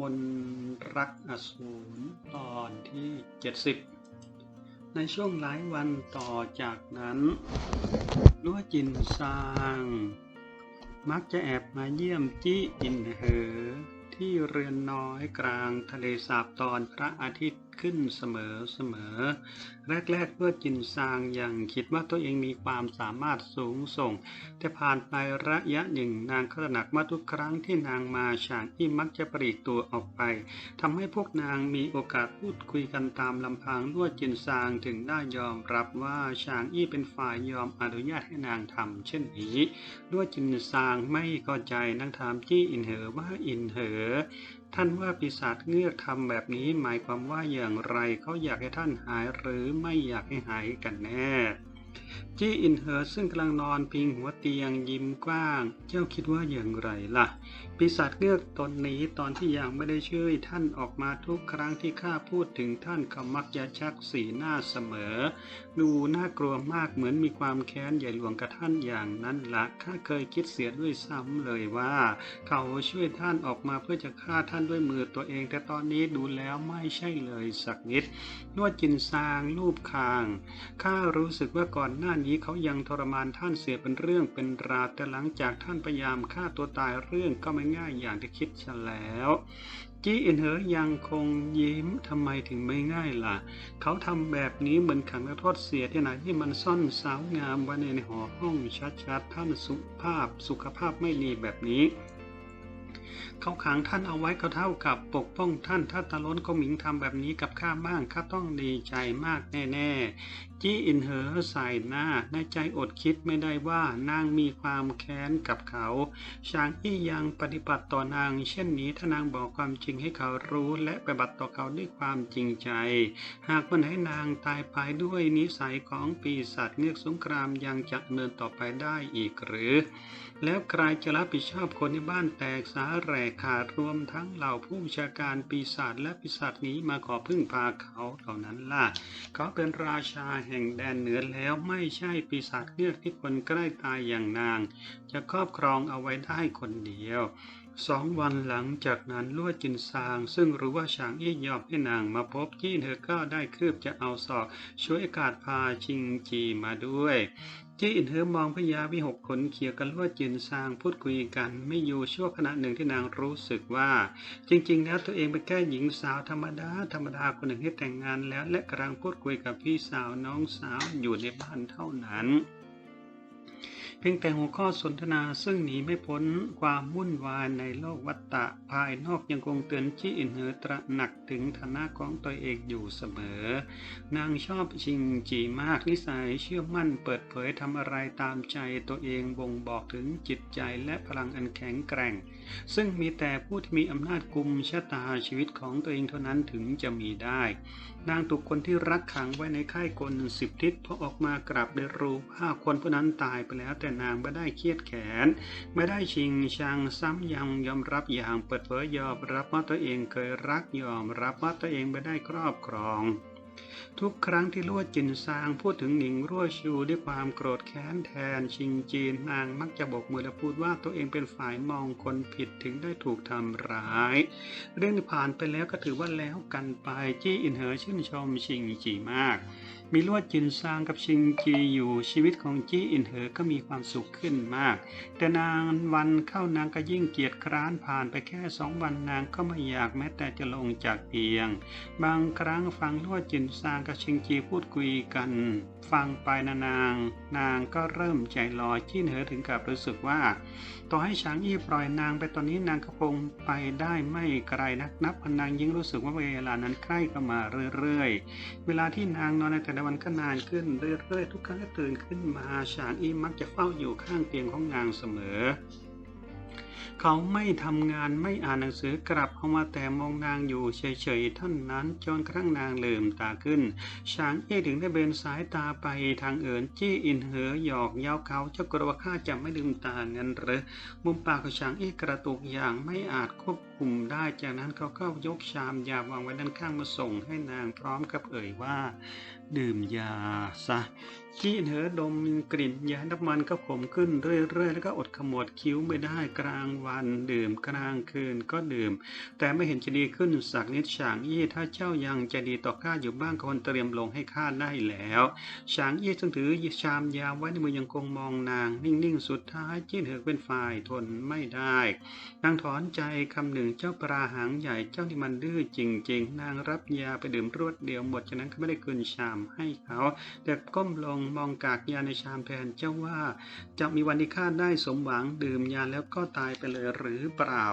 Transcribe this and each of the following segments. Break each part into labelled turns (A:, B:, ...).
A: มนรักอสูรตอนที่ 70 ในช่วงหลายวันต่อจากนั้นลัวจินซาง มักจะแอบมาเยี่ยมจี้อินเหอ ที่เรือนน้อยกลางทะเลสาบตอนพระอาทิตย์ขึ้นเสมอเสมอ แรกๆเพื่อจินซางยังคิดว่าตัวเองมีความสามารถสูงส่ง แต่ผ่านไประยะหนึ่งนางกระหนักว่าทุกครั้งที่นางมาฉางอี้มักจะปลีกตัวออกไปทำให้พวกนางมีโอกาสพูดคุยกันตามลำพังลวดจินซางถึงได้ยอมรับว่าฉางอี้เป็นฝ่ายยอมอนุญาตให้นางทำเช่นนี้ลวดจินซางไม่เข้าใจนางถามจี้อินเหอว่าอินเหอ ท่านว่าปีศาจเงือกทำแบบนี้หมายความว่าอย่างไรเขาอยากให้ท่านหายหรือไม่อยากให้หายกันแน่จี้อินเหอซึ่งกำลังนอนพิงหัวเตียงยิ้มกว้าง เจ้าคิดว่าอย่างไรล่ะ ปีศาจเงือกตนนี้ตอนที่ยังไม่ได้ช่วยท่านออกมาทุกครั้งที่ข้าพูดถึงท่านเขามักจะชักสีหน้าเสมอ ดูน่ากลัวมากเหมือนมีความแค้นใหญ่หลวงกับท่านอย่างนั้นละข้าเคยคิดเสียด้วยซ้ำเลยว่า เขาช่วยท่านออกมาเพื่อจะฆ่าท่านด้วยมือตัวเอง แต่ตอนนี้ดูแล้วไม่ใช่เลยสักนิดนวดจินซางรูปคางข้ารู้สึกว่าก่อนหน้านี้เขายังทรมานท่านเสียเป็นเรื่องเป็นราวแต่หลังจากท่านพยายามฆ่าตัวตายเรื่องก็ไม่ง่ายอย่างที่คิดซะแล้วจี้อินเหอยังคงยิ้มทำไมถึงไม่ง่ายล่ะ เขาทำแบบนี้เหมือนขังนักโทษเสียที่ไหนที่มันซ่อนสาวงามไว้ในหอห้องชัดๆท่านสุภาพสุขภาพไม่ดีแบบนี้เขาขังท่านเอาไว้ก็เท่ากับปกป้องท่านถ้าตาล้นก็หมิงทำแบบนี้กับข้าบ้างข้าต้องดีใจมากแน่ ๆ จี้อินเหอใส่หน้าในใจอดคิดไม่ได้ว่านางมีความแค้นกับเขาชางอี้ยังปฏิบัติต่อนาง เช่นนี้ถ้านางบอกความจริงให้เขารู้ และปฏิบัติต่อเขาด้วยความจริงใจ หากวันไหนนางตายไปด้วยนิสัยของปีศาจเงือกสงครามยังจะเนินต่อไปได้อีกหรือ แล้วใครจะรับผิดชอบคนในบ้านแตกสาแหรกขาดรวมทั้งเหล่าผู้ชาการปีศาจและปีศาจนี้มาขอพึ่งพาเขาเหล่านั้นล่ะเขาเป็นราชาแห่งแดนเหนือแล้วไม่ใช่ปีศาจเลือกที่คนใกล้ตายอย่างนาง จะครอบครองเอาไว้ได้คนเดียวสองวันหลังจากนั้นลวดจินซาง ซึ่งรู้ว่าฉางอี้ยอมให้นางมาพบที่เธอก็ได้คืบจะเอาศอกช่วยอากาศพาชิงจีมาด้วย จี้อินเธอมองพญาวิหกขนเขียวกันลวดจินซางพูดคุยกัน ไม่อยู่ชั่วขณะหนึ่งที่นางรู้สึกว่า จริงๆ แล้วตัวเองเป็นแค่หญิงสาวธรรมดาธรรมดาคนหนึ่งที่แต่งงานแล้ว และกำลังพูดคุยกับพี่สาวน้องสาวอยู่ในบ้านเท่านั้น เพียงแต่หัวข้อสนทนาซึ่งหนีไม่พ้นความวุ่นวายในโลกวัฏฏะภายนอกยังคงเตือนจี้อินเหอตระหนักถึงฐานะของตัวเองอยู่เสมอ นางชอบชิงจีมากนิสัยเชื่อมั่นเปิดเผยทำอะไรตามใจตัวเองบ่งบอกถึงจิตใจและพลังอันแข็งแกร่ง ซึ่งมีแต่ผู้ที่มีอำนาจกุมชะตาชีวิตของตัวเองเท่านั้นถึงจะมีได้ นางถูกคนที่รักขังไว้ในค่ายกลสิบทิศพอออกมากลับได้รู้ว่าคนผู้นั้นตายไปแล้วแต่นางไม่ได้เครียดแขน ไม่ได้ชิงชังซ้ำยังยอมรับอย่างเปิดเผยยอมรับว่าตัวเองเคยรักยอมรับว่าตัวเองไม่ได้ครอบครอง ทุกครั้งที่ลวดจินซางพูดถึงหนิงรั่วชูด้วยความโกรธแค้นแทนชิงจีนนางมักจะบอกมือและพูดว่าตัวเองเป็นฝ่ายมองคนผิดถึงได้ถูกทำร้าย เรื่องผ่านไปแล้วก็ถือว่าแล้วกันไปจี้อินเหอชื่นชมชิงจีมาก มีลวดจินซางกับชิงจีอยู่ชีวิตของจี้อินเหอก็มีความสุขขึ้นมาก แต่นางวันเข้านางก็ยิ่งเกียจคร้านผ่านไปแค่สองวันนางก็ไม่อยากแม้แต่จะลงจากเตียง บางครั้งฟังลวดจินซางกับชิงจีพูดคุยกัน ฟังไปนานาง นางก็เริ่มใจลอยจี้เหอถึงกับรู้สึกว่า ต่อให้ช้างอี้ปล่อยนางไปตอนนี้นางก็คงไปได้ไม่ไกลนักนับพนางยิ่งรู้สึกว่าเวลานั้นใกล้เข้ามาเรื่อยๆ เวลาที่นางนอนในแต่ละวันก็นานขึ้นเรื่อยๆ ทุกครั้งที่ตื่นขึ้นมาฉางอี้มักจะเฝ้าอยู่ข้างเตียงของนางเสมอ เขาไม่ทำงานไม่อ่านหนังสือกลับเข้ามาแต่มองนางอยู่เฉยๆท่านนั้นจนกระทั่งนางลืมตาขึ้นช้างเอ๋ถึงได้เบนสายตาไปทางเอินจี้อินเหอหยอกเย้าเขาเจ้ากลัวข้าจะไม่ลืมตาเงินหรือมุมปากของช้างเอ๋กระตุกอย่างไม่อาจควบคุมได้ จากนั้นเขาก็ยกชามยาวางไว้ด้านข้างมาส่งให้นางพร้อมกับเอ่ยว่า ดื่มยาซะจี้เหอดมกลิ่นยาน้ำมันก็ผมขึ้นเรื่อยๆ แล้วก็อดขมวดคิ้วไม่ได้กลางวัน ดื่มกลางคืนก็ดื่ม แต่ไม่เห็นจะดีขึ้นสักนิดฉางอี้ถ้าเจ้ายังจะดีต่อข้าอยู่บ้างควรเตรียมลงให้ข้าได้แล้วฉางอี้จึงถือชามยาไว้ในมือยังคงมองนาง นิ่งๆ สุดท้ายจี้เหอเป็นฝ่ายทนไม่ได้นางถอนใจคำหนึ่งเจ้าปลาหางใหญ่เจ้าที่มันดื้อจริง ๆ นางรับยาไปดื่มรวดเดียวหมด ฉะนั้นก็ไม่ได้คืนชามให้เขาแต่ก้มลงมองกากยาในชามแทนเจ้าว่า จะมีวันที่ข้าได้สมหวังดื่มยาแล้วก็ตายไปเลยหรือเปล่า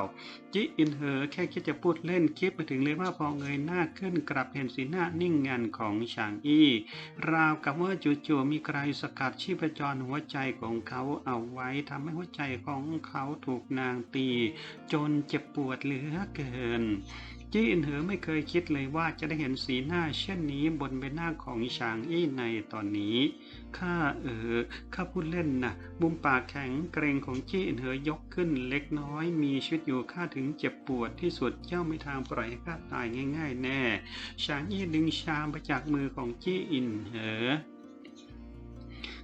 A: จิอินเหอแค่คิดจะพูดเล่นคิดไปถึงเลยว่าพอเงยหน้าขึ้นกลับเห็นสีหน้านิ่งงันของฉางอี้ ราวกับว่าจู่ๆมีใครสกัดชีพจรหัวใจของเขาเอาไว้ทำให้หัวใจของเขาถูกนางตี จนเจ็บปวดเหลือเกินจี้อินเหอไม่เคยคิดเลยว่าจะได้เห็นสีหน้าเช่นนี้บนใบหน้าของฉางอี้ในตอนนี้ ข้าเออข้าพูดเล่นนะบุมปากแข็งเกรงของจี้อินเหอยกขึ้นเล็กน้อย มีชีวิตอยู่ข้าถึงเจ็บปวดที่สุดเจ้าไม่ทางปล่อยให้ข้าตายง่าย ๆ แน่ฉางอี้ดึงชามไปจากมือของจี้อินเหอ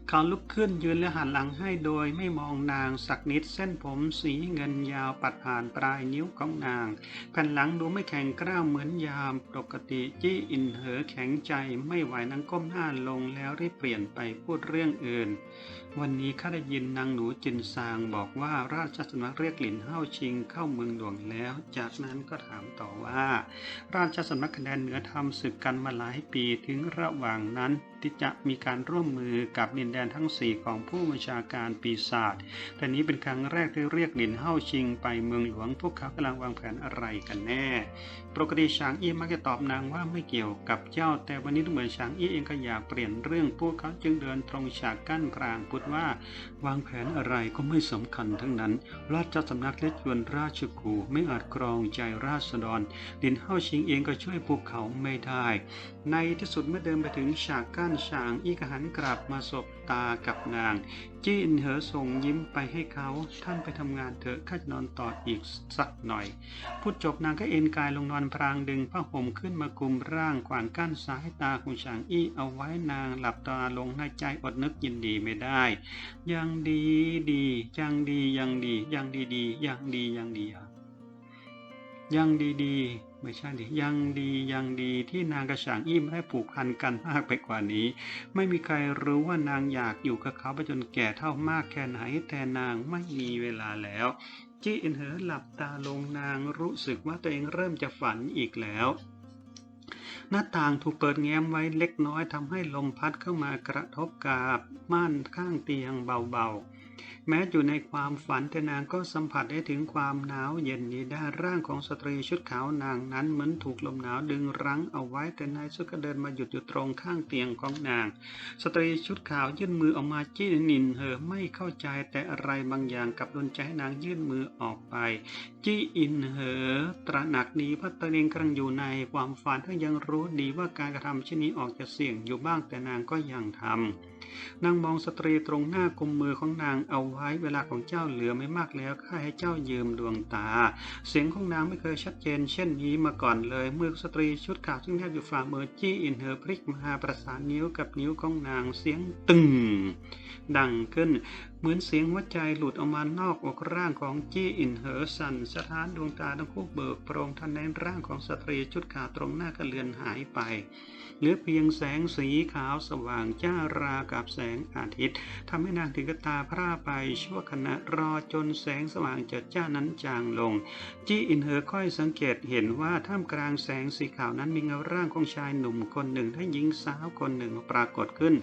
A: เขาลุกขึ้นยืนและหันหลังให้โดยไม่มองนางสักนิดเส้นผมสีเงินยาวปัดผ่านปลายนิ้วของนาง แผ่นหลังดูไม่แข็งกร้าวเหมือนยามปกติจี้อินเหอแข็งใจไม่ไหวนางก้มหน้าลงแล้วรีบเปลี่ยนไปพูดเรื่องอื่น วันนี้ข้าได้ยินนางหนูจินซางบอกว่าราชสำนักเรียกหลินเฮาชิงเข้าเมืองหลวงแล้ว จากนั้นก็ถามต่อว่า ราชสำนักคะแนนเหนือทำศึกกันมาหลายปีถึงระหว่างนั้นที่จะมีการร่วมมือกับดินแดนทั้งสี่ของผู้บัญชาการปีศาจแต่นี้เป็นครั้งแรกที่เรียกหลินเฮาชิงไปเมืองหลวงพวกเขากำลังวางแผนอะไรกันแน่ ปกติฉางอี้มักจะตอบนางว่าไม่เกี่ยวกับเจ้า แต่วันนี้ดูเหมือนฉางอี้เองก็อยากเปลี่ยนเรื่องพวกเขาจึงเดินตรงฉากกั้นกลางพูดว่าวางแผนอะไรก็ไม่สำคัญทั้งนั้น ราชสำนักและจวนราชกูไม่อาจกรองใจราษฎร ดินเฮาชิงเองก็ช่วยพวกเขาไม่ได้ ในที่สุดเมื่อเดินไปถึงฉากกั้นฉางอีกหันกลับมาสบตากับนาง จี้อินเหอส่งยิ้มไปให้เขา ท่านไปทำงานเถอะข้าจะนอนต่ออีกสักหน่อย พูดจบนางก็เอนกายลงนอนพรางดึงผ้าห่มขึ้นมาคลุมร่างขวางกั้นสายตาของฉางอี้เอาไว้นางหลับตาลงในใจอดนึกยินดีไม่ได้ ยังดีดียังดียังดียังดีดียังดียังดีอะยังดีดีไม่ใช่ดิยังดียังดีที่นางกระฉางอี้ไม่ได้ผูกพันกันมากไปกว่านี้ ไม่มีใครรู้ว่านางอยากอยู่กับเขาไปจนแก่เท่ามากแค่ไหนแต่นางไม่มีเวลาแล้วจี้อินเหอหลับตาลงนางรู้สึกว่าตัวเองเริ่มจะฝันอีกแล้วหน้าต่างถูกเปิดแง้มไว้เล็กน้อยทำให้ลมพัดเข้ามากระทบกับม่านข้างเตียงเบาๆ แม้อยู่ในความฝันแต่นางก็สัมผัสได้ถึงความหนาวเย็นนี้ได้ร่างของสตรีชุดขาวนางนั้นเหมือนถูกลมหนาวดึงรั้งเอาไว้แต่นายสุดก็เดินมาหยุดอยู่ตรงข้างเตียงของนาง สตรีชุดขาวยื่นมือออกมาจี้นินเหอไม่เข้าใจแต่อะไรบางอย่างกับดนใจให้นางยื่นมือออกไป จี้อินเหอ ตระหนักดีว่าตเองกำลังอยู่ในความฝันทั้งยังรู้ดีว่าการกระทำเช่นนี้ออกจะเสี่ยงอยู่บ้างแต่นางก็ยังทำ นางมองสตรีตรงหน้ากุมมือของนางเอาไว้เวลาของเจ้าเหลือไม่มากแล้วข้าให้เจ้ายืมดวงตา เสียงของนางไม่เคยชัดเจน เช่นนี้มาก่อนเลยมือสตรีชุดขาวซึ่งแทบอยู่ฝ่ามือจี้อินเธอพลิกมาประสานนิ้วกับนิ้วของนางเสียงตึง ดังขึ้น เหมือนเสียงหัวใจหลุดออกมานอกอกร่างของจี้อินเหอสันสถานดวงตาทั้งคู่เบิกโพรงทันในร่างของสตรีชุดขาวตรงหน้าก็เลือนหายไปเหลือเพียงแสงสีขาวสว่างจ้ารากับแสงอาทิตย์ทำให้นางถึงกับตาพร่าไปชั่วขณะรอจนแสงสว่างจิดจ้านั้นจางลง จี้อินเหอค่อยสังเกตเห็นว่าท่ามกลางแสงสีขาวนั้นมีเงาร่างของชายหนุ่มคนหนึ่งและหญิงสาวคนหนึ่งปรากฏขึ้น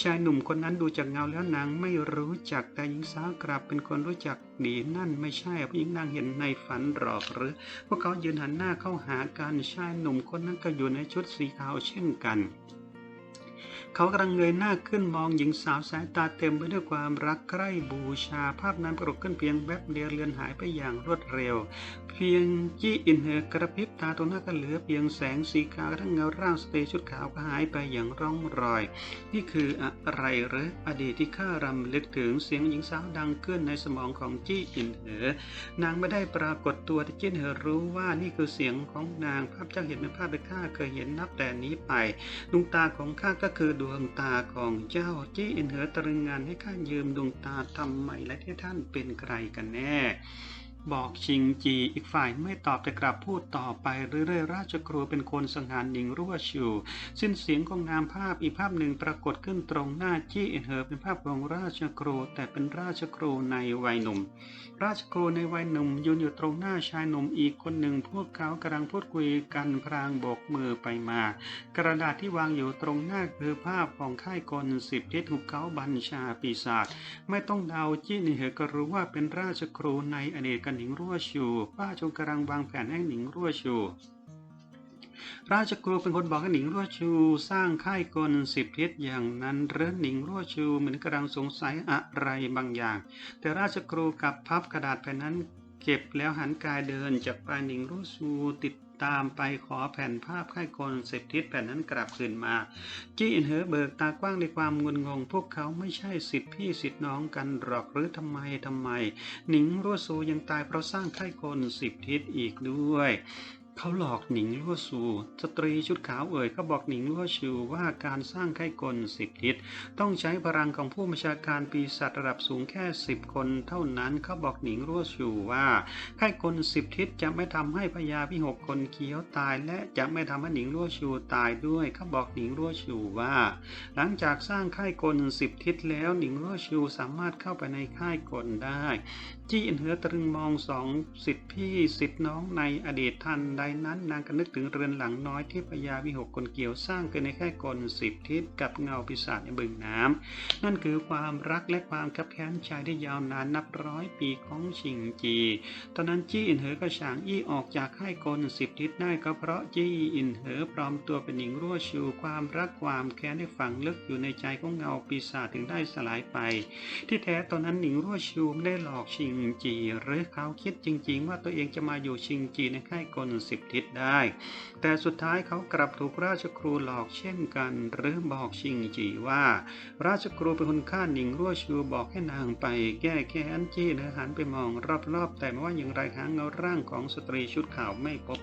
A: ชายหนุ่มคนนั้นดูจากเงาแล้วนางไม่รู้จักแต่หญิงสาวกลับเป็นคนรู้จักดีนั่นไม่ใช่ผู้หญิงนางเห็นในฝันหรอกหรือ พวกเขายืนหันหน้าเข้าหากันชายหนุ่มคนนั้นก็อยู่ในชุดสีขาวเช่นกันเขากำลังเงยหน้าขึ้นมองหญิงสาวสายตาเต็มไปด้วยความรักใคร่บูชา ภาพนั้นปรากฏขึ้นเพียงแวบเดียวเลือนหายไปอย่างรวดเร็ว เพียงจี้อินเหอกระพริบตาตรงหน้าก็เหลือเพียงแสงสีขาวทั้งเงาร่างสเตชุดขาวก็หายไปอย่างร่องรอย นี่คืออะไรเหรืออดีตที่ข้ารำลึกถึงเสียงหญิงสาวดังขึ้นในสมองของจี้อินเหอนางไม่ได้ปรากฏตัวแต่จี้อินเหอรู้ว่านี่คือเสียงของนางภาพเจ้าเห็นเป็นภาพที่ข้าเคยเห็นนับแต่นี้ไปดวงตาของข้าก็คือดวงตาของเจ้าจี้อินเหอตรึงงานให้ข้ายืมดวงตาทำไมและที่ท่านเป็นใครกันแน่ บอกชิงจีอีกฝ่ายไม่ตอบแต่กลับพูดต่อไปเรื่อยๆ ราชครูเป็นคนสังหารหญิงรั่วชูสิ้นเสียงของนามภาพอีกภาพหนึ่งปรากฏขึ้นตรงหน้าจี้อินเหอเป็นภาพของราชครูแต่เป็นราชครูในวัยหนุ่ม ราชครูในวัยหนุ่มยืนอยู่ตรงหน้าชายหนุ่มอีกคนหนึ่งพวกเขากำลังพูดคุยกันพรางโบกมือไปมา กระดาษที่วางอยู่ตรงหน้าคือภาพของค่ายกลสิบทิศหุบเขาบัญชาปีศาจไม่ต้องเดาจี้อินเหอก็รู้ว่าเป็นราชครูในอดีตกับหนิงรั่วชูป้าจงกำลังวางแผนให้หนิงรั่วชูราชครูเป็นคนบอกให้หนิงรั่วชูสร้างค่ายกลสิบทิศอย่างนั้นเรือหนิงรั่วชูเหมือนกำลังสงสัยอะไรบางอย่าง แต่ราชครูกับพับกระดาษแผ่นนั้นเก็บแล้วหันกายเดินจากปลายหนิงรั่วชูติด ตามไปขอแผ่นภาพไข้คนสิบทิศแผ่นนั้นกลับคืนมา จี้อินเหอเบิกตากว้างในความงุนงง พวกเขาไม่ใช่สิทธิพี่สิทธิน้องกันหรอกหรือทำไมทำไม หนิงรั่วซูยังตายเพราะสร้างไข้คนสิบทิศอีกด้วย เขาหลอกหนิงลั่วซูสตรีชุดขาวเอ่ยเขาบอกหนิงลั่วชูว่าการสร้างค่ายกลสิบทิศต้องใช้พลังของผู้บัญชาการปีศาจระดับสูงแค่สิบคนเท่านั้นเขาบอกหนิงลั่วชูว่าค่ายกลสิบทิศจะไม่ทำให้พญาพิหกคนเคี้ยวตายและจะไม่ทำให้หนิงลั่วชูตายด้วยเขาบอกหนิงลั่วชูว่า หลังจากสร้างค่ายกลสิบทิศแล้วหนิงลั่วชูสามารถเข้าไปในค่ายกลได้ จี้อินเหอตรึงมองสองสิทธิพี่สิทธิน้องในอดีตทันใดนั้นนางก็นึกถึงเรือนหลังน้อยที่พญาวิหกคนเกี่ยวสร้างขึ้นในแค่กลสิบทิศกับเงาปีศาจในบึงน้ำนั่นคือความรักและความคับแค้นใจที่ยาวนานนับร้อยปีของชิงจี ตอนนั้นจี้อินเหอก็ฉางอี้ออกจากค่ายกลสิบทิศได้ก็เพราะจี้อินเหอปลอมตัวเป็นหญิงรั่วชูความรักความแค้นได้ฝังลึกอยู่ในใจของเงาปีศาจถึงได้สลายไป ที่แท้ตอนนั้นหนิงรั่วชูไม่ได้หลอกชิงจี หรือเขาคิดจริง ๆ ว่าตัวเองจะมาอยู่ชิงจีในค่ายกลสิบทิศได้ แต่สุดท้ายเขากลับถูกราชครูหลอกเช่นกัน หรือบอกชิงจีว่า ราชครูเป็นคนฆ่าหนิงรั่วชูบอกให้นางไป แก้แค้นจี้เนื้อหันไปมองรอบๆ แต่ไม่ว่าอย่างไรหาเงาร่างของสตรีชุดขาวไม่พบ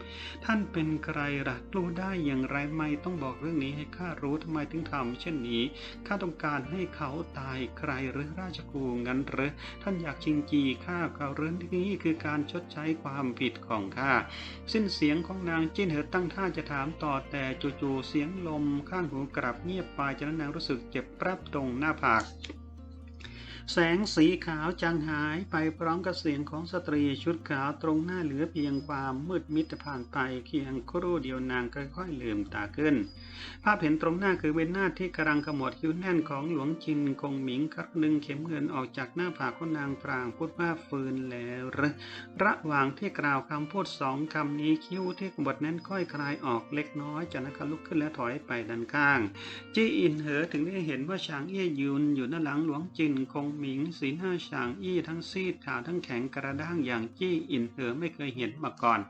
A: ท่านเป็นใครล่ะรู้ได้อย่างไรไม่ต้องบอกเรื่องนี้ให้ข้ารู้ทำไมถึงทำเช่นนี้ข้าต้องการให้เขาตายใครหรือราชครูงั้นหรือท่านอยากชิงจีฆ่าเขาหรือนี้คือการชดใช้ความผิดของข้าสิ้นเสียงของนางจิ้นเหอตั้งท่าจะถามต่อแต่จู่ๆเสียงลมข้างหูกลับเงียบไปจนั้นนางรู้สึกเจ็บแปรบตรงหน้าผาก แสงสีขาวจางหายไปพร้อมกับเสียงของสตรีชุดขาวตรงหน้าเหลือเพียงความมืดมิดผ่านไปเพียงครู่เดียวนางค่อยๆลืมตาขึ้น ภาพเห็นตรงหน้าคือเวนหน้าที่กำลังขมวดคิ้วแน่นของหลวงจินคงหมิงครับดึงเข็มเงินออกจากหน้าผากของนางพรางพูดว่าฟืนแล้วรระหว่างที่กล่าวคำพูดสองคำนี้คิ้วที่ขมวดนั้นค่อยคลายออกเล็กน้อยจากนั้นก็ลุกขึ้นและถอยไปด้านข้าง จี้อินเหอถึงได้เห็นว่าฉางเอี้ยยืนอยู่หน้าหลังหลวงจินคงหมิงสีหน้าฉางอี้ทั้งซีดขาวทั้งแข็งกระด้างอย่างจี้อินเหอไม่เคยเห็นมาก่อน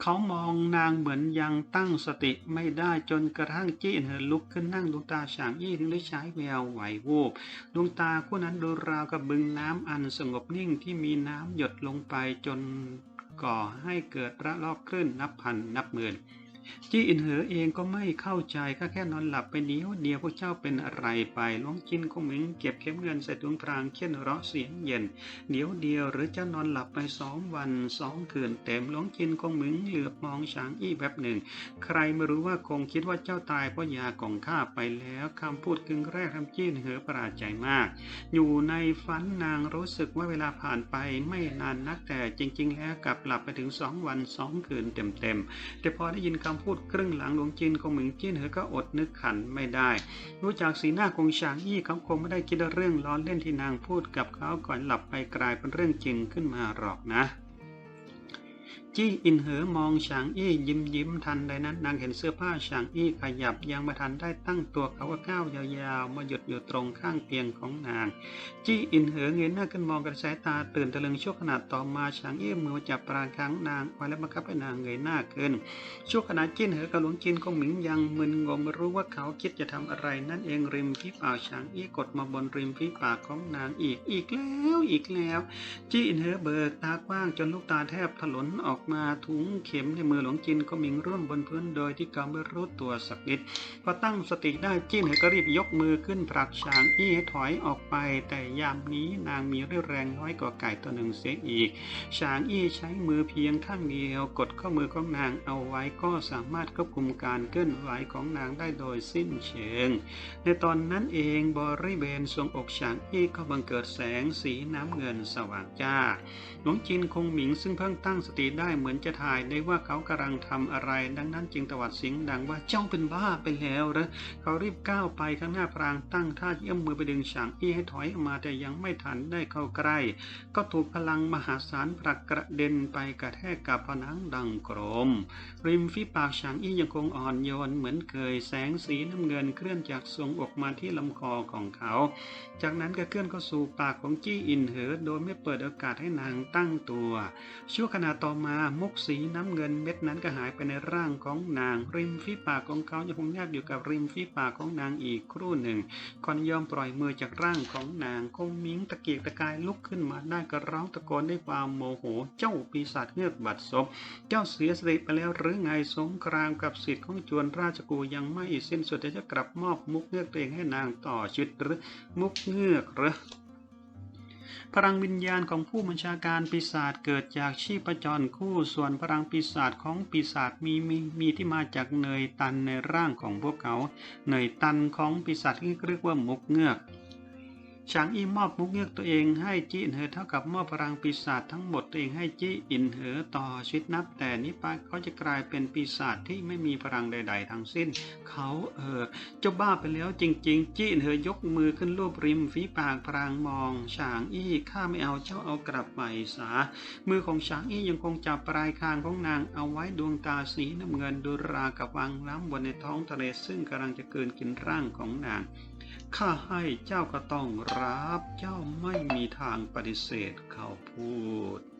A: เขามองนางเหมือนยังตั้งสติไม่ได้จนกระทั่งจี้อินเหอลุกขึ้นนั่งดวงตาฉางอี้ถึงได้ใช้แววไหววูบดวงตาคู่นั้นดูราวกับบึงน้ำอันสงบนิ่งที่มีน้ำหยดลงไปจนก่อให้เกิดระลอกคลื่นนับพันนับหมื่น จี้อินเหอเองก็ไม่เข้าใจก็แค่นอนหลับไปเดียวเดียวพวกเจ้าเป็นอะไรไปหลวงจินคงเหมิงเก็บเข็มเงินใส่ถุงพรางเคียนเราะเสียงเย็น เดี๋ยวเดียวหรือเจ้านอนหลับไปสองวันสองคืนเต็มหลวงจินคงเหมิงเหลือบมองฉางอี้แบบหนึ่ง ใครไม่รู้ว่าคงคิดว่าเจ้าตายเพราะยาของข้าไปแล้วคำพูดกึ่งแรกทำจี้อินเหอประหลาดใจมาก อยู่ในฝันนางรู้สึกว่าเวลาผ่านไปไม่นานนักแต่จริง ๆ แล้วกลับหลับไปถึงสองวันสองคืนเต็มๆแต่พอได้ยินคำพูดครึ่งหลังหลวงจีนคงเหมิงจีนเหอก็อดนึกขันไม่ได้ รู้จักสีหน้าคงฉางอี้เขาคงไม่ได้คิดเรื่องล้อเล่นที่นางพูดกับเขาก่อนหลับไปกลายเป็นเรื่องจริงขึ้นมาหรอกนะ จี้อินเหอมองฉางอี้ยิ้มยิ้มทันใดนั้นนางเห็นเสื้อผ้าฉางอี้ขยับยังไม่ทันได้ตั้งตัวเขาก็ก้าวยาวๆ มาหยุดอยู่ตรงข้างเตียงของนาง จี้อินเหอเงยหน้าขึ้นมองกระสายตาตื่นตะลึงชั่วขณะต่อมาฉางอี้มือมาจับปลางค้างนางไว้แล้วบังคับให้นางเงยหน้าขึ้นชั่วขณะจิ้นเหอกับหลวงจินคงหมิงยังมึนงงไม่รู้ว่าเขาคิดจะทำอะไร นั่นเองริมฝีปากฉางอี้กดมาบนริมฝีปากของนางอีกอีกแล้วอีกแล้ว จี้อินเหอเบิกตากว้างจนลูกตาแทบถลนออกมาถุงเข็มในมือหลวงจินก็มิงร่วมบนพื้นโดยที่เขาไม่รู้ตัวสักนิดพอตั้งสติได้จิ้นเหอก็รีบยกมือขึ้นผลักฉางอี้ให้ถอยออกไป แต่ยามนี้นางมีเรี่ยวแรงน้อยกว่าไก่ตัวหนึ่งเสียอีกฉางอี้ใช้มือเพียงข้างเดียว กดข้อมือของนางเอาไว้ก็สามารถควบคุมการเคลื่อนไหวของนางได้โดยสิ้นเชิง ในตอนนั้นเองบริเวณทรวงอกฉางอี้ก็บังเกิดแสงสีน้ำเงินสว่างจ้าหลวงจินคงหมิงซึ่งเพิ่งตั้งสติได้เหมือนจะถ่ายได้ว่าเขากำลังทำอะไร ดังนั้นจึงตวัดเสียงดังว่าเจ้าเป็นบ้าไปแล้วหรอเขารีบก้าวไปข้างหน้าพรางตั้งท่าเอื้อมมือไปดึงฉางอี้ให้ถอยออกมาแต่ยังไม่ทันได้เข้าใกล้ ก็ถูกพลังมหาศาลผลักกระเด็นไปกระแทกกับผนังดังโกรม ริมฝีปากฉางอี้ยังคงอ่อนโยนเหมือนเคยแสงสีน้ำเงินเคลื่อนจากทรวงอกมาที่ลำคอของเขาจากนั้นก็เคลื่อนเข้าสู่ปากของจี้อินเหอโดยไม่เปิดโอกาสให้นางตั้งตัว ชั่วขณะต่อมามุกสีน้ำเงินเม็ดนั้นก็หายไปในร่างของนาง ริมฝีปากของเขายังคงแนบอยู่กับริมฝีปากของนางอีกครู่หนึ่งก่อนยอมปล่อยมือจากร่างของนางคงมิงตะเกียกตะกายลุกขึ้นมาได้ก็ร้องตะโกนด้วยความโมโห เจ้าปีศาจเงือกบัดซบเจ้าเสียสติไปแล้วหรือไงสงครามกับสิทธิ์ของจวนราชกูยังไม่สิ้นสุดแต่จะกลับมอบมุกเงือกตัวเองให้นางต่อชิตหรือมุกเงือกหรือพลังวิญญาณของผู้บัญชาการปีศาจเกิดจากชีพจรคู่ส่วนพลังปีศาจของปีศาจมีมีมีที่มาจากเนยตันในร่างของพวกเขา เนยตันของปีศาจที่เรียกว่ามุกเงือก ฉางอี้มอบมุกเงือกตัวเองให้จี้อินเหอเท่ากับมอบพลังปีศาจทั้งหมดตัวเองให้จี้อินเหอต่อชีวิตนับ แต่นี้ไปเขาจะกลายเป็นปีศาจที่ไม่มีพลังใด ๆ ทั้งสิ้น เขาเออเจ้าบ้าไปแล้วจริง ๆ จี้อินเหอยกมือขึ้นรูปริมฝีปากพรางมองฉางอี้ข้าไม่เอาเจ้าเอากลับไปสา มือของฉางอี้ยังคงจับปลายคางของนางเอาไว้ดวงตาสีน้ำเงินดูรากับวังล้ำบนในท้องทะเลซึ่งกำลังจะเกินกินร่างของนาง ข้าให้เจ้าก็ต้องรับ เจ้าไม่มีทางปฏิเสธเขาพูด